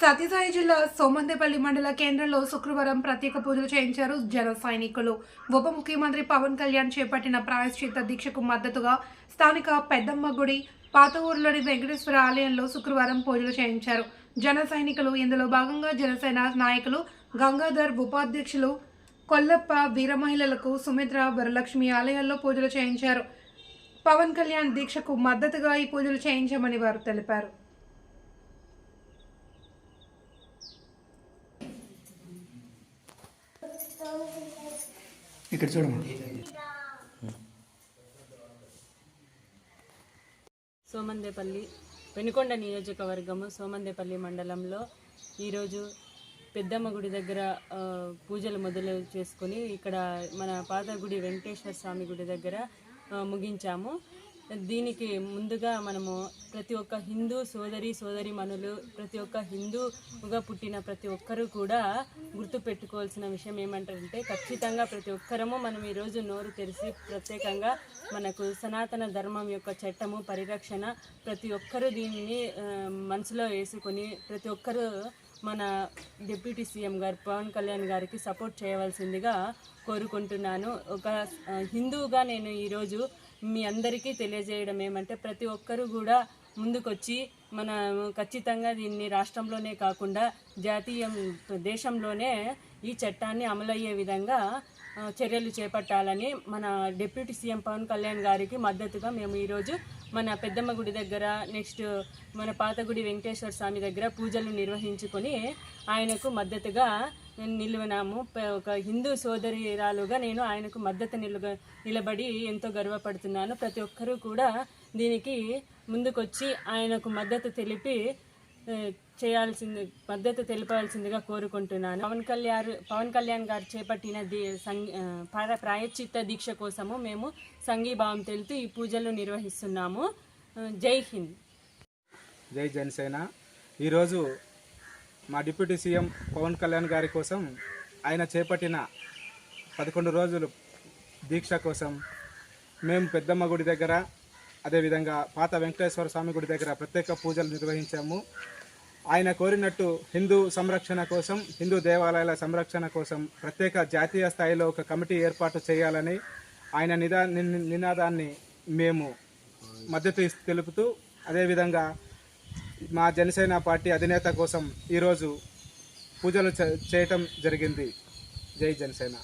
సత్యసాయి జిల్లా సోమందేపల్లి మండల కేంద్రంలో శుక్రవారం ప్రత్యేక పూజలు చేయించారు జన సైనికులు. ఉప ముఖ్యమంత్రి పవన్ కళ్యాణ్ చేపట్టిన ప్రాయశ్చిత దీక్షకు మద్దతుగా స్థానిక పెద్దమ్మ గుడి పాత ఊరులోని వెంకటేశ్వర ఆలయంలో శుక్రవారం పూజలు చేయించారు. జన సైనికులు ఇందులో భాగంగా జనసేన నాయకులు గంగాధర్ ఉపాధ్యక్షులు కొల్లప్ప వీర మహిళలకు సుమిత్ర వరలక్ష్మి ఆలయాల్లో పూజలు చేయించారు. పవన్ కళ్యాణ్ దీక్షకు మద్దతుగా ఈ పూజలు చేయించామని వారు తెలిపారు. ఇక్కడ చూడండి. సోమందేపల్లి వెనుకొండ నియోజకవర్గము సోమందేపల్లి మండలంలో ఈరోజు పెద్దమ్మ గుడి దగ్గర పూజలు మొదలు చేసుకొని ఇక్కడ మన పాత గుడి వెంకటేశ్వర స్వామి గుడి దగ్గర ముగించాము. దీనికి ముందుగా మనము ప్రతి ఒక్క హిందూ సోదరి సోదరి మనులు ప్రతి ఒక్క హిందూగా పుట్టిన ప్రతి ఒక్కరూ కూడా గుర్తుపెట్టుకోవాల్సిన విషయం ఏమంటారంటే ఖచ్చితంగా ప్రతి ఒక్కరము మనం ఈరోజు నోరు తెరిచి ప్రత్యేకంగా మనకు సనాతన ధర్మం యొక్క చట్టము పరిరక్షణ ప్రతి ఒక్కరూ దీనిని మనసులో వేసుకొని ప్రతి ఒక్కరూ మన డిప్యూటీ సీఎం గారు పవన్ కళ్యాణ్ గారికి సపోర్ట్ చేయవలసిందిగా కోరుకుంటున్నాను. ఒక హిందువుగా నేను ఈరోజు మీ అందరికీ తెలియజేయడం ఏమంటే ప్రతి ఒక్కరూ కూడా ముందుకొచ్చి మన ఖచ్చితంగా దీన్ని రాష్ట్రంలోనే కాకుండా జాతీయ దేశంలోనే ఈ చట్టాన్ని అమలయ్యే విధంగా చర్యలు చేపట్టాలని మన డిప్యూటీ సీఎం పవన్ కళ్యాణ్ గారికి మద్దతుగా మేము ఈరోజు మన పెద్దమ్మ గుడి దగ్గర నెక్స్ట్ మన పాతగుడి వెంకటేశ్వర స్వామి దగ్గర పూజలు నిర్వహించుకొని ఆయనకు మద్దతుగా నిలువనాము. ఒక హిందూ సోదరిరాలుగా నేను ఆయనకు మద్దతు నిలుగ నిలబడి ఎంతో గర్వపడుతున్నాను. ప్రతి ఒక్కరూ కూడా దీనికి ముందుకొచ్చి ఆయనకు మద్దతు తెలిపి చేయాల్సింది మద్దతు తెలిపాల్సిందిగా కోరుకుంటున్నాను. పవన్ కళ్యాణ్ పవన్ కళ్యాణ్ గారు చేపట్టిన దీ సంగీ ఆ, ప్రాయశ్చిత్త దీక్ష కోసము మేము సంఘీభావం తెలుపుతూ ఈ పూజలు నిర్వహిస్తున్నాము. జై హింద్. జై జనసేన. ఈరోజు మా డిప్యూటీ సీఎం పవన్ కళ్యాణ్ గారి కోసం ఆయన చేపట్టిన పదకొండు రోజులు దీక్ష కోసం మేము పెద్దమ్మ గుడి దగ్గర అదేవిధంగా పాత వెంకటేశ్వర స్వామి గుడి దగ్గర ప్రత్యేక పూజలు నిర్వహించాము. ఆయన కోరినట్టు హిందూ సంరక్షణ కోసం హిందూ దేవాలయాల సంరక్షణ కోసం ప్రత్యేక జాతీయ స్థాయిలో ఒక కమిటీ ఏర్పాటు చేయాలని ఆయన నిదా నినాదాన్ని మేము మద్దతు తెలుపుతూ అదేవిధంగా మా జనసేన పార్టీ అధినేత కోసం ఈరోజు పూజలు చేయటం జరిగింది. జై జనసేన.